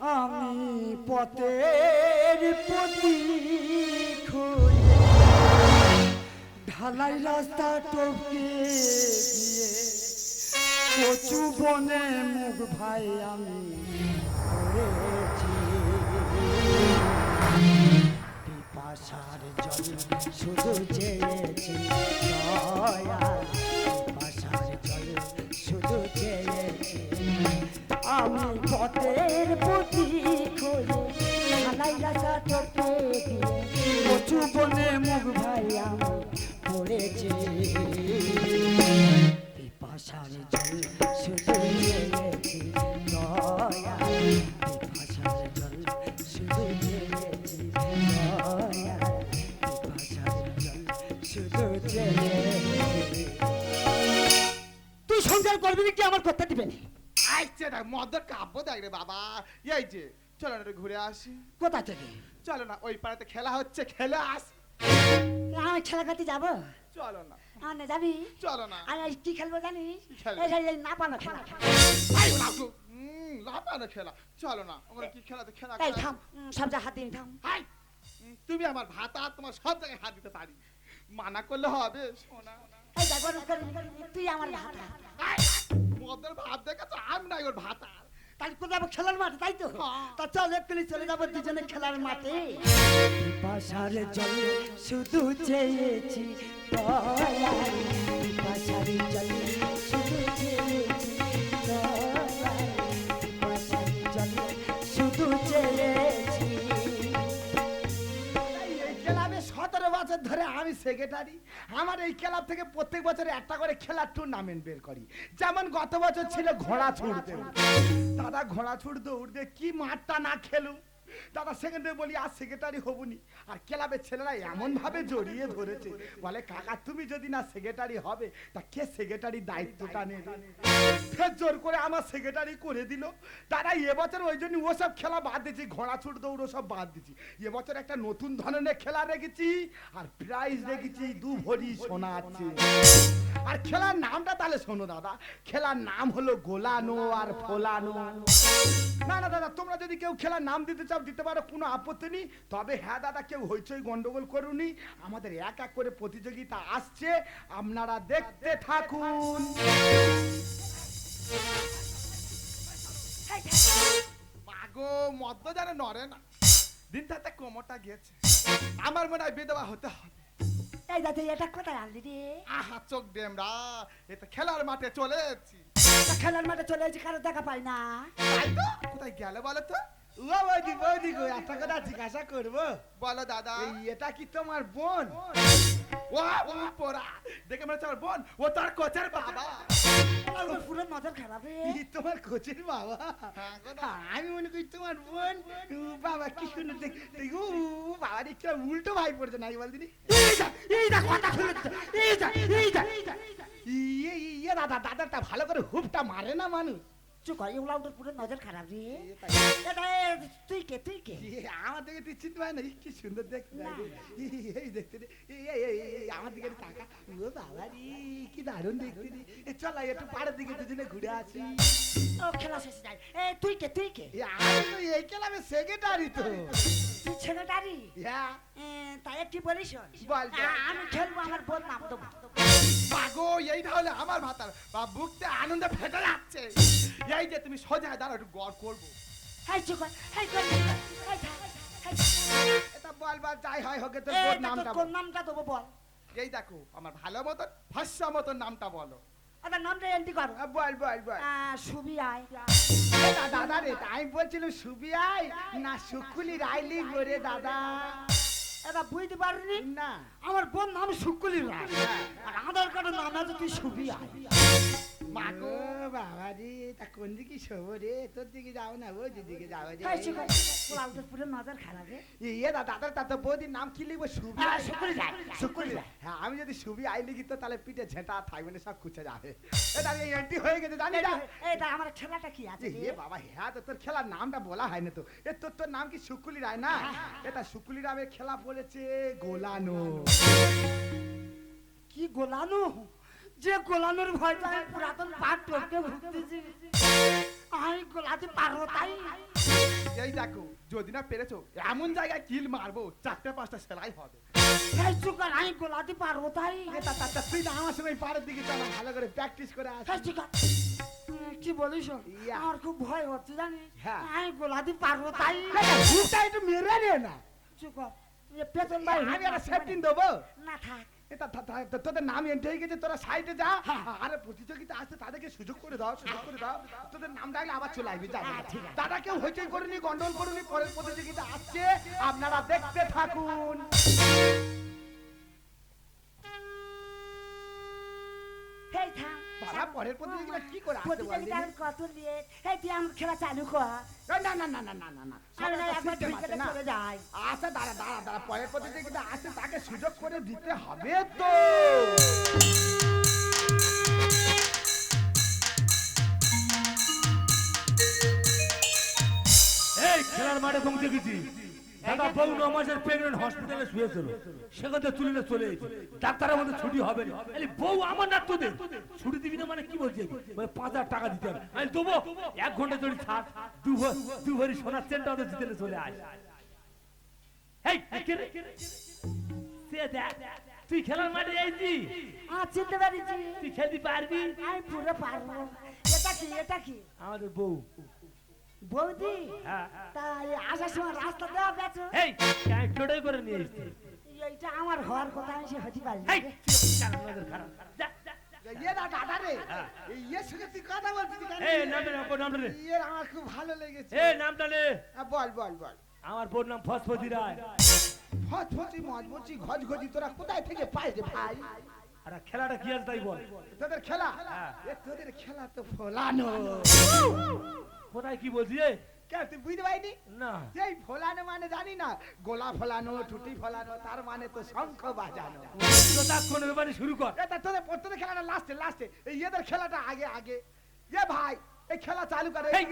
আমি পথের খুঁজে ঢালাই রাস্তা টপকে গিয়ে কচু বনে মুখ ভাই আমি পিপাসার জল শুধু চেয়েছি দয়াল পথের প্রতি খোঁজে ঢালাই রাস্তা টপকে রে বাবা। এই যে চলো না একটু ঘুরে আসি। কোথা থেকে? চলো না ওই পাড়াতে খেলা হচ্ছে খেলে আসি আমি খেলা করতে যাব? চলো না। আনে যাবি? চলো না। আর কি খেলব জানিস? না পানো খেলা। খেলা। চলো না আমরা কি খেলাতে খেলা এই থাম সব যা হাত দিন থাম। হাই তুমি আমার ভাত আর তোমার সব জায়গায় হাত দিতে পারি। মানা করলে হবে গরম তুই আমার ভাত মদের দেখেছ? আমি নাই ওর ভাত আর তাহলে যাব? খেলার মাঠে তাই তো? হ্যাঁ। তা চল এক্ষুনি চলে যাব দুজনে খেলার মাঠে। পাশার জল শুধু চেয়েছি পাশার জল সেক্রেটারি আমার এই ক্লাব থেকে প্রত্যেক বছর একটা করে খেলার টুর্নামেন্ট বের করি। যেমন গত বছর ছিল ঘোড়া ছুট দৌড় দাদা ঘোড়া ছুট দৌড় দিয়ে কি মাঠটা না খেলুম? দাদা সেকেন্ডে বলি, আর সেক্রেটারি হবুনি। আর ক্লাবের ছেলেরা এমন ভাবে জড়িয়ে ধরেছে। বলে, কাকা, তুমি যদি না সেক্রেটারি হবে, তা কে সেক্রেটারি দায়িত্বটা নেবে? ফের জোর করে আমার সেক্রেটারি করে দিল। তারা এবছর ওই জন্য ওসব খেলা বাদ দিয়েছি ঘোড়া ছুট দৌড় সব বাদ দিয়েছি। এবছর একটা নতুন ধরনের খেলা রেখেছি আর প্রাইজ রেখেছি দু ভরি সোনা আছে আর খেলার নামটা তাহলে শোনো দাদা। খেলার নাম হলো গোলানো আর ফোলানো। না না, দাদা, তোমরা যদি কেউ খেলার নাম দিতে চাও, দিতে পারো, কোনো আপত্তি নেই। তবে হ্যাঁ দাদা, কেউ হইচই গন্ডগোল করুনি। আমাদের এক এক করে প্রতিযোগিতা আসছে। আপনারা দেখতে থাকুন। পাগো মদ্য যেন নড়ে না। দিন থাকতে কোমরটা গেছে। আমার মনে হয় বিধবা হতে হবে। এই দাদা এটা কোথায় আনলি রে? আহা চোখ ডেমরা এটা খেলার মাঠে চলে এসেছি খেলার মাঠে চলে এসেছি কারও দেখা পাই না? তাই তো? কোথায় গেল বলো তো? ও বৌদি বৌদি গো একটা কথা জিজ্ঞাসা করব। বলো দাদা। এটা কি তোমার বোন? ও ও পোড়া। দেখে মনে হচ্ছে আমার বোন। ও তার কোচের বাবা। ওর পুরো নজর খারাপ রে তোমার কোচের বাবা। হ্যাঁ। আমি মনে করি তোমার বোন। বাবা কি সুন্দর দেখ বাবা দেখছি উল্টো ভাই পড়ছে নাই যা এই যা কথা শুনে এই এই ইয়ে ইয়ে দাদা দাদাটা ভালো করে হুপটা মারে না মানুষ। চুপ কর এগুলা ওর পুরো নজর খারাপ রে। তুই। কে তুই কে? আমার দিকে তুই চিনতে পারে না কি সুন্দর দেখতে। এই, দেখতে রে এই, আমার দিকে তাকা। ও বাবা রে কি দারুণ দেখতে রে। এ, চল একটু পাড়ের দিকে দুজনে ঘুরে আসি। ও খেলা শেষ যায় এ তুই কে তুই কে? আমি তো এই সেক্রেটারি তো। তুই সেক্রেটারি হ্যাঁ। তাই একটি বলিস? বল, বল। আ- আমি খেলব আমার বোন নাম দেবো। পাগো এইটা হলে আমার ভাতার বা বুকতে আনন্দে ফেটে যাচ্ছে। এই যে তুমি সোজা দাঁড়া একটু গড় করব। হাই চুপ হাই কর হাই থাক, হাই থাক। এটা বল বল যাই হয় হোক তোর বোন নামটা কোন নামটা দেবো বল। এই দেখো আমার ভালো মতন ভাষ্য মতন নামটা বলো। আচ্ছা নামটা এন্ট্রি কর। বল বল বল। সুবি আয় দাদা রে আমি বলছিলাম সুবিয়াই না সুকুলি রাইলি করে দাদা। এটা বুঝতে পারিনি? না। আমার বোন নাম শুকুলি রায়। আর আধার কার্ডের নাম আছে তুই সুবি আয় মাগো। বাবা রে তা কোন দিকে শোবো রে? তোর দিকে যাও না দিকে যাও রে তোর পুরো নজর খারাপ রে। ইয়ে দাদা দাদা দাদা বৌদির নাম কি লিখব? সুবি রায়, সুকুলি রায়। হ্যাঁ আমি যদি সুবি আই লিখি তো তাহলে পিঠে ঝেঁটা থাকবে না সব খুঁজে যাবে। এন্ট্রি হয়ে গেছে জানি না। আমার খেলাটা কি আছে এ বাবা হ্যাঁ তো তোর খেলার নামটা বলা হয় না তো। এ তোর তোর নাম কি শুকুলি রায় না? এটা শুকুলি রামের খেলা বলেছে গোলানো। কি গোলানো? যে গোলানোর ভয় আমি পুরাতন পাট টপকে ভুগতেছি। আমি গোলাতে পারব তাই। এই দেখো যদি না পেরেছ এমন জায়গায় কিল মারবো চারটে পাঁচটা সেলাই হবে। এই চুকার আমি গোলাতে পারব তাই। এ তা- তা- তা তুই না আমার সঙ্গে পাড়ের দিকে চল ভালো করে প্র্যাকটিস করে আস এই চুকার কি বলিস। আমার খুব ভয় হচ্ছে জানিস? হ্যাঁ। আমি গোলাতে পারব তাই। ভুলটা একটু মেরে নে না। চুকার পেছন ভাই আমি একটা সেফটিন দেবো। না থাক। এটা তোদের নাম এন্ট্রি হয়ে গেছে তোরা সাইডে যা। আরে প্রতিযোগিতা আসছে তাদেরকে সুযোগ করে দাও সুযোগ করে দাও। তোদের নাম ডাকলে আবার চলে আসবি যা হ্যাঁ। দাদা কেউ হইচই করেনি গন্ডল করেনি পরের প্রতিযোগিতা আসছে আপনারা দেখতে থাকুন। বাবা পরের প্রতিযোগিতা কি করে আসছে বল প্রতিযোগিতা কত নিয়ে এই তুই আমার খেলা চালু কর। এই না না না না না না না। আমি না একবার system ঢুকে আছে না। চলে যাই। আচ্ছা দাঁড়া দাঁড়া দাঁড়া পরের প্রতিযোগিতা আসছে তাকে সুযোগ করে দিতে হবে তো। এই খেলার মাঠে পৌঁছে গেছি। দাদা বউ ন মাসের প্রেগনেন্ট হসপিটালে শুয়েছিল সেখান থেকে তুলে চলে এসেছি। ডাক্তারের মধ্যে ছুটি হবে না। বউ আমার না তোদের। ছুটি দিবি না মানে কি বলছে মানে পাঁচ হাজার টাকা দিতে হবে। আমি দেবো এক ঘণ্টা ধরে থাক। দু দু ভরি সোনার চেনটা ওদের জিতে চলে আস এই? সে দেখ, তুই খেলার মাঠে যাইছি চিনতে পারিছি তুই খেলতে পারবি? আমি পুরো পারব। এটা কি এটা কি? আমাদের বউ। বৌদি হ্যাঁ তাই আসার সময় রাস্তা দেওয়া গেছে এই টোটাই করে নিয়ে এসছি। এইটা আমার হওয়ার কথা আমি সে হতে পারি ইয়ে আমার। হ্যাঁ, বল বল বল। আমার বোর নাম ফসফতি রায়। ফচফচি মজমচি ঘজঘজি তোরা কোথায় থেকে পাই রে ভাই? আর খেলাটা কি তাই বল? তোদের খেলা? হ্যাঁ। তোদের খেলা তো ফোলানো। কোথায় কি বলছি কে তুই বুঝতে পারিনি? না। এই ফোলানো মানে জানি না গোলা ফোলানো টুটি ফোলানো তার মানে তো শঙ্খ বাজানো। তো তার কোনো ব্যাপারে শুরু কর। এটা তোদের খেলাটা লাস্টে লাস্টে এই এদের খেলাটা আগে আগে। এ ভাই এই খেলা চালু করে এই,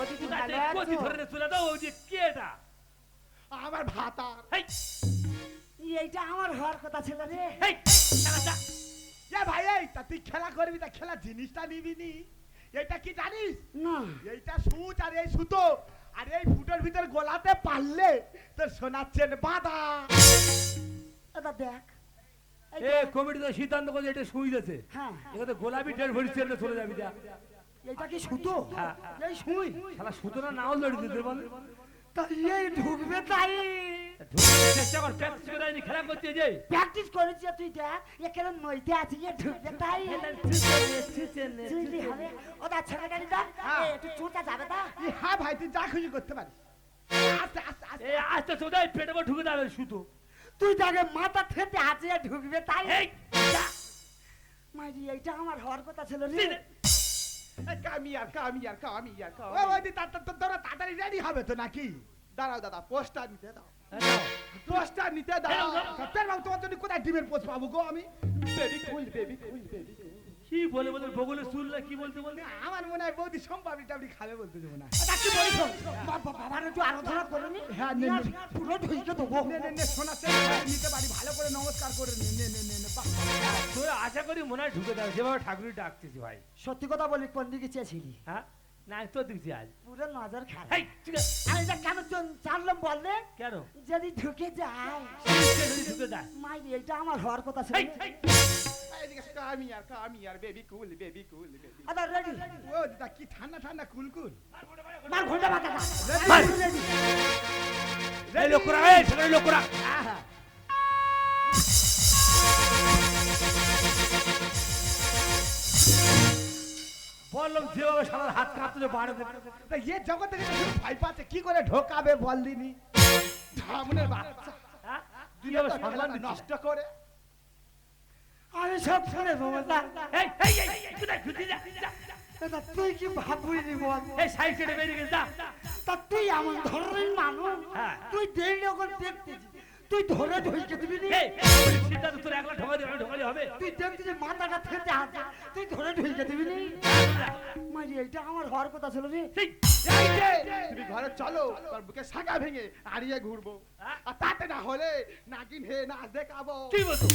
অতিথি তাতে ভালো আছো? কচি ধরে চলে দাও ওই যে কে এটা? আমার এই এইটা আমার হওয়ার কথা ছিল রে। এই এ ভাই এই তা তুই খেলা করবি তা খেলা জিনিসটা নিবি নি। এটা কি জানিস? না। এইটা সুচ আর এই সুতো। আর এই ফুটের ভিতর গোলাতে পারলে তোর শোনাচ্ছেন বাধা। এটা দেখ। এ কমিটি তো সিদ্ধান্ত করে এটা শুই গেছে হ্যাঁ। এখানে গোলাপি ডেট ভরি চেলে চলে যাবি যা। এইটা কি সুতো? হ্যাঁ। এই সুই। শালা সুতরাং নাও লড়ি দিতে বল। তা এই ঢুকবে তাই। প্র্যাকটিস করে আইনি খেলা করতে যাই প্র্যাকটিস করেছি তুই দেখ এখানে নইতে আছে ঢুকবে তাই চুইলি হবে ওটা ছেলেটারি দা। একটু চুটা যাবে তা হ্যাঁ ভাই তুই যা খুশি করতে পারিস। আস্তে আস্তে আস্তে। আস্তে চোদাই পেটে ঢুকে যাবে সুতো তুই তাকে মাথা থেতে আছে ঢুকবে তাই। এই এইটা আমার হওয়ার কথা ছিল রে। চিনে। এই, কামি আর কামি আর কামি আর ও কামি ওই তা- তা- তা- তোরা তাড়াতাড়ি রেডি হবে তো নাকি? দাঁড়াও দাদা পোস্টার নিতে দাও। পোস্টার নিতে দাও। সত্যের বাবু তোমার জন্য কোথায় ডিমের পাবো গো আমি? Baby cool baby cool baby. কি বলে বলে বগলে না কি বলতে বলতে? আমার মনে হয় বৌদি টাবড়ি খাবে বলতে দেবো না। এটা কি বলিস বাবার একটু আরাধনা করনি হ্যাঁ, নে, নে। পুরো ঢুকে দেবো। নে নে নে শোনাচ্ছে নিতে ভালো করে নমস্কার করে নে নে নে নে নে। তোর আশা করি মনে হয় ঢুকে যাবে। যেভাবে ঠাকুরই ডাকতেছি ভাই। সত্যি কথা বলি কোন দিকে চেয়েছিলি? হ্যাঁ? না আমি তোর দিচ্ছি আজ পুরো নজর খারাপ। আমি এটা কেন চল- জানলাম বললে কেন? যদি ঢুকে যায়। যদি ঢুকে যায়। মাইরি এইটা আমার হওয়ার কথা ছিল। কামি আর কামি আর baby cool baby cool baby আবার রেডি। ও দিদা কি ঠান্ডা ঠান্ডা মার ঘণ্টা মাথা মার। এই লোকরা এই সেখানে লোকরা। বললাম যেভাবে সারা হাত কাঁপতে তা এ থেকে ভয় পাচ্ছে কি করে ঢোকাবে বল দিনি? ধামনের বাচ্চা। হ্যাঁ? কীভাবে সম্মান নষ্ট করে। আমি সব শুনে বাবা এই, এই, এই, ঘুরতে যা, যা। তুই কি ভাববি নি বল? এই সাইড কেটে বেরিয়ে যা। তা তুই এমন ধরনের মানুষ। হ্যাঁ। তুই দেরি যখন দেখতেছিস। তুই ধরে ঢুকে দিবি নি সিদ্ধান্ত তোর একলা ঢোকা দিবি ঢোকালে হবে। তুই দেখছিস যে মাথাটা থেকে আছে। তুই ধরে ঢুকে দিবি নি মাইরি এটা আমার হওয়ার কথা ছিল রে। তুমি ঘরে চলো তার বুকে শাখা ভেঙে আড়িয়ে ঘুরবো। হ্যাঁ? আর তাতে না হলে নাগিন হে নাচ দেখাবো। কি বলতো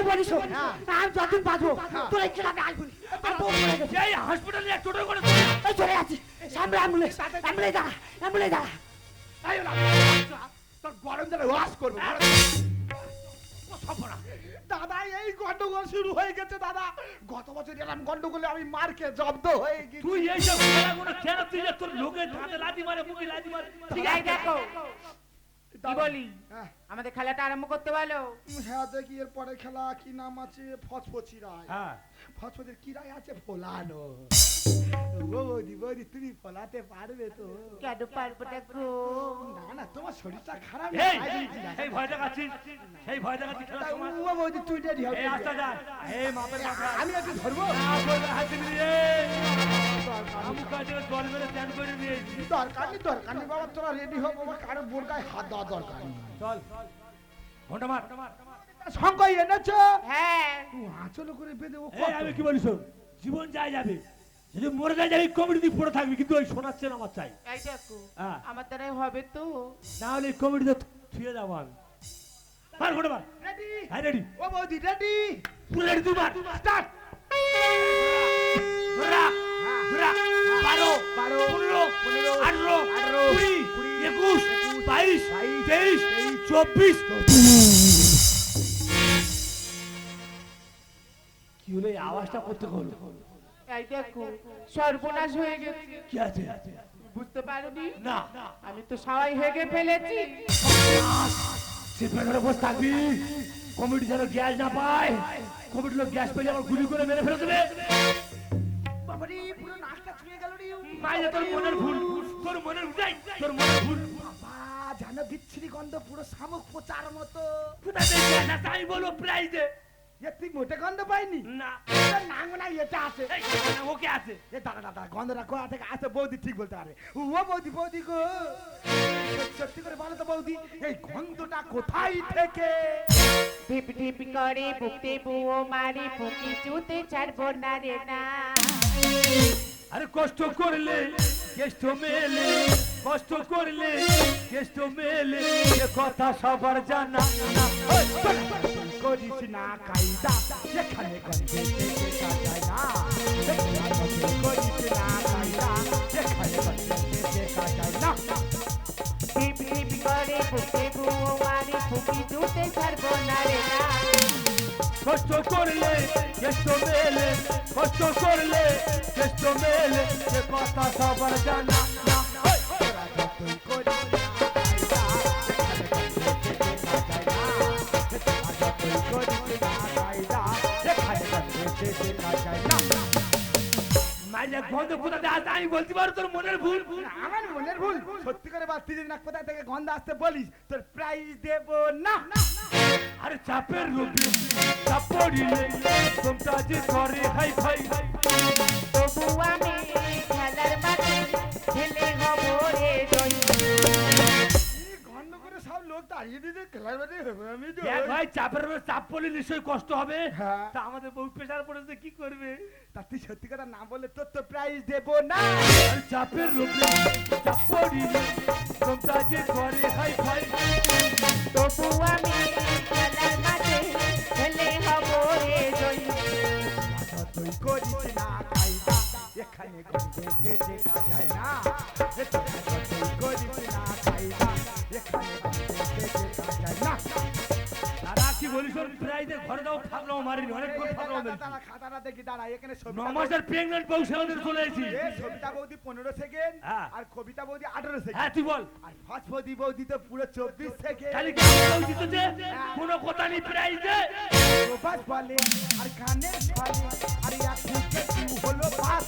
তুই বলিস শোন, আমি যতদিন বাঁচবো তোর এই খেলাতে আসবি আর বউ মরে গেছে। এই হসপিটালে টোটো করে চলে এই চলে যাচ্ছি। সামনে অ্যাম্বুলেন্স অ্যাম্বুলেন্স দাঁড়া অ্যাম্বুলেন্স দাঁড়া। তোর গরম জলে ওয়াশ করব ও সফরা। দাদা এই গন্ডগোল শুরু হয়ে গেছে দাদা। গত বছর এরকম গন্ডগোলে আমি মার খেয়ে জব্দ হয়ে গেছি। তুই এইসব খেলাগুলো কেন তুই তোর লোকের হাতে লাথি মারে মুখে লাথি মারে? ঠিক এই দেখো কি বলি? হ্যাঁ। আমাদের খেলাটা আরম্ভ করতে বলো। হ্যাঁ দেখি এর পরে খেলা কি নাম আছে? ফচফচি রায়। হ্যাঁ। ফচফচের কি রায় আছে? ফোলানো। ও বৌদি বৌদি তুমি ফোলাতে পারবে তো। কেন পারব না না না তোমার শরীরটা খারাপ। এই তাই জন্য কি রায়? এই ভয় দেখাচ্ছিস? সেই ভয় দেখাচ্ছিস খেলার তা সময়? ও বৌদি তুই রেডি হবে। আস্তে যা এই মাপের আমি একটু ধরবো? কাজে জল মেরে চ্যান দরকার নেই দরকার নেই বাবা তোরা রেডি হোক বাবা কারও বোর গায়ে হাত দেওয়া দরকার নেই চল ঘণ্টা মার সঙ্গ এনেছো হ্যাঁ আঁচলো করে বেঁধে ও আমি কি বলি জীবন যায় যাবে যদি মরে যায় যাবি কমিটি দিয়ে পড়ে থাকবি কিন্তু ওই আমার চাই এই দেখো। আমার দ্বারাই হবে তো না হলে কমিটিতে ছুঁয়ে যাব আমি মার ঘণ্টা মার রেডি হ্যাঁ রেডি ও বৌদি রেডি পুরো রেডি মার স্টার্ট বারো বারো, পনেরো পনেরো, আঠারো আঠারো, কুড়ি কুড়ি, একুশ বাইশ বাইশ, তেইশ চব্বিশ। কি হলো আওয়াজটা করতে হলো? এই দেখো সর্বনাশ হয়ে গেছে। কি আছে? বুঝতে পারোনি? না। আমি তো সবাই হেগে ফেলেছি। সে পেছনে বসে থাকবি। কমিটি যেন গ্যাস না পায়। কমিটি লোক গ্যাস পেলে আমার গুলি করে মেরে ফেলে দেবে। বাবারে পুরো মাইলে তোর মনের ভুল তোর মনের উঠাই তোর মনের ভুল। জানো বিচ্ছিরি গন্ধ পুরো শামুক পোচার মতো। আমি বলব প্রাইজ। এ তুই মোটে গন্ধ পাইনি? না। এটা না এটা আছে। না, ওকে আছে। এ দাঁড়া দাঁড়া গন্ধটা কোথা থেকে আসে বৌদি ঠিক বলতে পারে। ও বৌদি বৌদি গো। সত্যি- করে বলো তো বৌদি এই গন্ধটা কোথায় থেকে? ঢিপ ঢিপ করে বুকতে বুয়ো মারি ফুকি চুতে ছাড়বো না রে না। আরে কষ্ট করলে কেষ্ট মেলে, কষ্ট করলে কেষ্ট মেলে, এ কথা সবার জানা। করিস না কায়দা এখানে গন্ধে থেকে না করিস না কায়দা গন্ধে থেকে কাটায় না কষ্ট করলে কেষ্ট মেলে কষ্ট করলে কেষ্ট মেলে এ কথা সবার জানা গন্ধ কোথাতে আসে আমি বলতে পারো তোর মনের ভুল। ভুল আমার মনের ভুল? সত্যি করে তুই যদি না কোথায় থেকে গন্ধ আসতে বলিস তোর প্রাইজ দেব না। আরে চাপের রোগে চাপ পড়িলে তোমরা যে করে হাই ফাই তবু আমি লোক তাড়িয়ে দিতে খেলার বাদে আমি তো ভাই চাপের চাপ পড়লে নিশ্চয়ই কষ্ট হবে। হ্যাঁ। তা আমাদের বউ প্রেশার পড়েছে কি করবে? তা তুই সত্যি কথা না বললে তোর তো প্রাইজ দেব না। চাপের রোগে চাপ পড়িলে তোমরা যে করে হাই ফাই তবু আমি খেলার মাঠে খেলে হব রে জয়। তুই করিস না কায়দা এখানে গন্ধে থেকে ওর ঘরে যাও ফাঁকলাও মারিনি অনেকক্ষণ ফাঁকলাও দাঁড়া খাতাটা দেখি দাঁড়া এখানে ন মাসের প্রেগনেন্ট বউ সেখানে চলে এসেছি। সবিতা বৌদি পনেরো সেকেন্ড হ্যাঁ। আর কবিতা বৌদি আঠারো সেকেন্ড হ্যাঁ তুই বল। আর ফার্স্ট বৌদি বৌদি তো পুরো চব্বিশ সেকেন্ড খালি কোনো কথা নেই প্রাইজে প্রভাস বলে আর গানের ফলে আর এক হলো পাস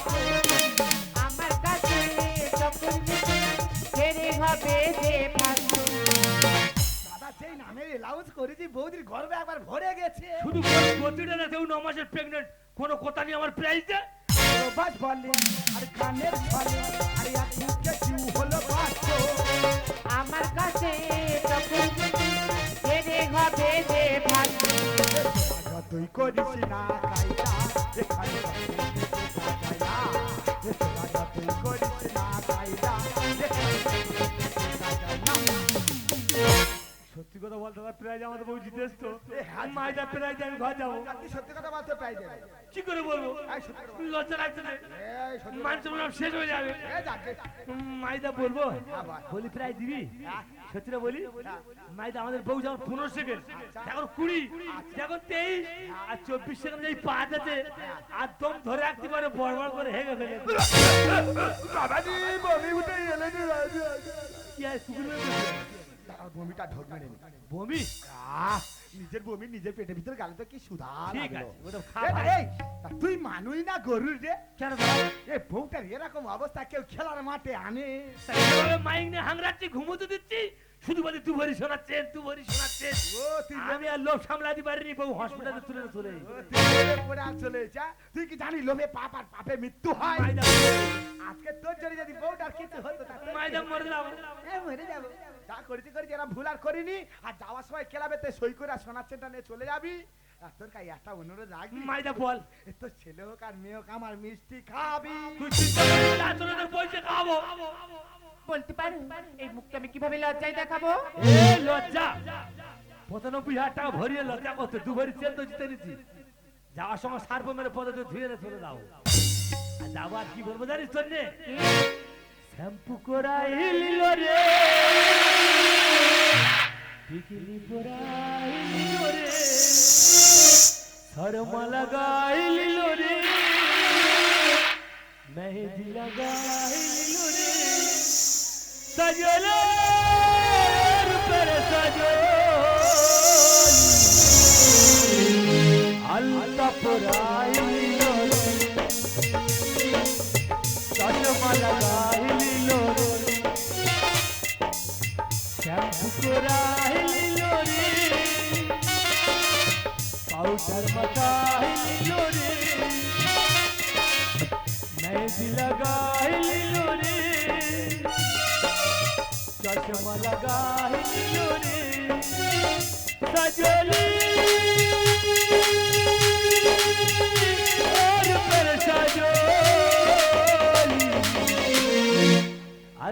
এলাউন্স করেছি বৌদির গর্বে একবার ভরে গেছে। শুধু গতিটা না কেউ ন মাসের প্রেগনেন্ট কোনো কথা নেই আমার প্রাইজে প্রভাস বলে আর গানের ফলে আর এক মুখে হলো পাস আমার কাছে যেতে ছেড়ে হবে যে ভাগ্য। তুই করিস না কায়দা এখানে সত্যি কথা বলতে হবে প্রাইজ আমাদের বউ জিতেছ তো হ্যাঁ, মাইদা প্রাইজ আমি ঘর যাব। সত্যি কথা বলতে প্রাইজ দেবে কি করে বলব? সত্যি বল। লজ্জা লাগছে মানুষ মনে হয় শেষ হয়ে যাবে। বল। মাইদা বলব হ্যাঁ, বলি। প্রায় দিবি? হ্যাঁ। সত্যিটা বলি? মাইদা আমাদের বউ যখন পনেরো সেকেন্ড আচ্ছা। এখন কুড়ি যখন তেইশ আর চব্বিশ সেকেন্ড এই পাঁচ আছে আর দম ধরে রাখতে পারে বড় বড় করে হেগে ফেলে। বাবাজি বমি উঠে এলে রে রাজা। কি আর দাঁড়াও, বমিটা ঢোক মেরে নি। বমি? আহ, নিজের বমি নিজের পেটের ভিতরে গেলে তো কি সুধা ঠিক লাগল। আছে ওটা খা এ, ভাই। এই, তা তুই মানুই না গরুর রে? কেন? ভাই? এ বউটার এরকম অবস্থা কেউ খেলার মাঠে আনে। তা এভাবে মাইক নিয়ে হাংরাচ্ছি ঘুমোতে দিচ্ছি? শুধু বলি তু ভরি শোনাচ্ছেন তু ভরি শোনাচ্ছেন। ও তুই আমি আর লোভ সামলাতে পারিনি বউ হসপিটালে তুলে চলে ও, তুই লোভে পড়ে আর চলে যা তুই কি জানি লোভে পাপ আর পাপে মৃত্যু হয়? মাইদা আজকে তোর জন্য যদি বউটার কিছু হতো তা তোর মাইদা মরে দিলাম এ, মরে যাব। যা করেছি করেছি এরা ভুল আর করিনি। আর যাওয়ার সময় ক্লাবেতে সই করে শোনাচ্ছেনটা নিয়ে চলে যাবি। আর তোর কাছে একটা অনুরোধ রাখবি। মাইদা বল। তোর ছেলে হোক আর মেয়ে হোক আমার মিষ্টি খাবি। বলতে পারো এই মুখটা আমি কীভাবে লজ্জায় দেখাবো? লজ্জা। পঁচানব্বই হাজার টাকা ভরিয়ে লজ্জা করতে দু ভরি চেন তো জিতে নিচ্ছি যাওয়ার সময় সার্প মেরে পদে তো ধুয়ে চলে দাও আর যাব আর কি বলব জানিস তোর শ্যাম্পু করাইল রে। টিকলি পরাইল রে শর্মা লাগাইল রে মেহেদি লাগাইল রে সজলো রূপের সজলি আল্লাহ পরাইল রে চশমা লাগাইল শ্যাম্পু করাইল রে পাউডার মাখাইল রে মেহেদি লাগাইল রে চশমা লাগাইল রে সজলি